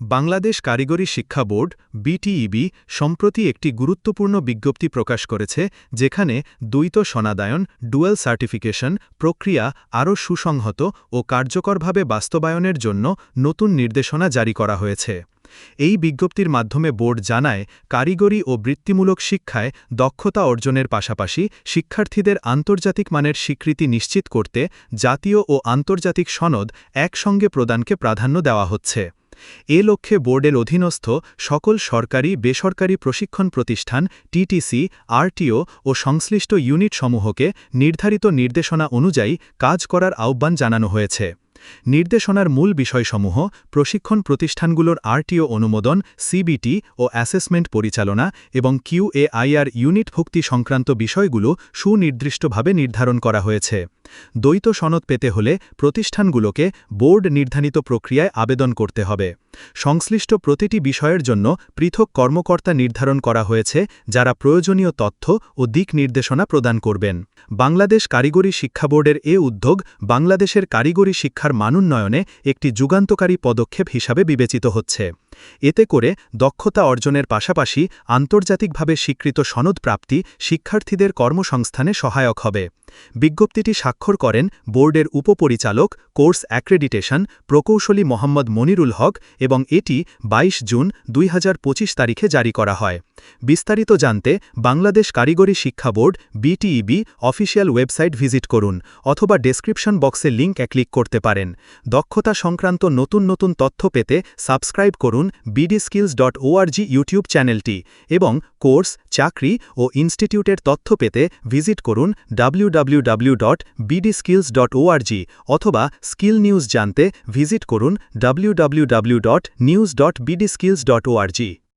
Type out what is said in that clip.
বাংলাদেশ কারিগরি শিক্ষা board BTEB সম্প্রতি একটি গুরুত্বপূর্ণ বিজ্ঞপ্তি প্রকাশ করেছে, যেখানে দ্বৈত সনাদায়ন, ডুয়েল সার্টিফিকেশন, প্রক্রিয়া আরও সুসংহত ও কার্যকরভাবে বাস্তবায়নের জন্য নতুন নির্দেশনা জারি করা হয়েছে। এই বিজ্ঞপ্তির মাধ্যমে বোর্ড জানায়, কারিগরি ও বৃত্তিমূলক শিক্ষায় দক্ষতা অর্জনের পাশাপাশি শিক্ষার্থীদের আন্তর্জাতিক মানের স্বীকৃতি নিশ্চিত করতে জাতীয় ও আন্তর্জাতিক সনদ একসঙ্গে প্রদানকে প্রাধান্য দেওয়া হচ্ছে। এ লক্ষ্যে বোর্ডের অধীনস্থ সকল সরকারি, বেসরকারি প্রশিক্ষণ প্রতিষ্ঠান, টিটিসি, আরটিও ও সংশ্লিষ্ট ইউনিটসমূহকে নির্ধারিত নির্দেশনা অনুযায়ী কাজ করার আহ্বান জানানো হয়েছে। নির্দেশনার মূল বিষয়সমূহ প্রশিক্ষণ প্রতিষ্ঠানগুলোর আরটিও অনুমোদন, সিবিটি ও অ্যাসেসমেন্ট পরিচালনা এবং কিউএআইআর ইউনিট ভুক্তি সংক্রান্ত বিষয়গুলো সুনির্দিষ্টভাবে নির্ধারণ করা হয়েছে। দ্বৈত সনদ পেতে হলে প্রতিষ্ঠানগুলোকে বোর্ড নির্ধারিত প্রক্রিয়ায় আবেদন করতে হবে। সংশ্লিষ্ট প্রতিটি বিষয়ের জন্য পৃথক কর্মকর্তা নির্ধারণ করা হয়েছে, যারা প্রয়োজনীয় তথ্য ও দিক নির্দেশনা প্রদান করবেন। বাংলাদেশ কারিগরি শিক্ষা বোর্ডের এ উদ্যোগ বাংলাদেশের কারিগরি শিক্ষার মানোন্নয়নে একটি যুগান্তকারী পদক্ষেপ হিসাবে বিবেচিত হচ্ছে। এতে করে দক্ষতা অর্জনের পাশাপাশি আন্তর্জাতিকভাবে স্বীকৃত সনদ প্রাপ্তি শিক্ষার্থীদের কর্মসংস্থানে সহায়ক হবে। বিজ্ঞপ্তিটি স্বাক্ষর করেন বোর্ডের উপপরিচালক, কোর্স অ্যাক্রেডিটেশন, প্রকৌশলী মোহাম্মদ মনিরুল হক এবং এটি ২২ জুন দুই হাজার পঁচিশ তারিখে জারি করা হয়। বিস্তারিত জানতে বাংলাদেশ কারিগরি শিক্ষা board, BTEB, official website visit করুন অথবা ডেসক্রিপশন বক্সে লিঙ্ক ক্লিক করতে পারেন। দক্ষতা সংক্রান্ত নতুন নতুন তথ্য পেতে সাবস্ক্রাইব করুন BD skills dot org YouTube চ্যানেলটি এবং কোর্স, চাকরি ও ইনস্টিটিউটের তথ্য পেতে ভিজিট করুন ডাব্লিউ অথবা স্কিল নিউজ জানতে ভিজিট করুন www.news.bdskills.org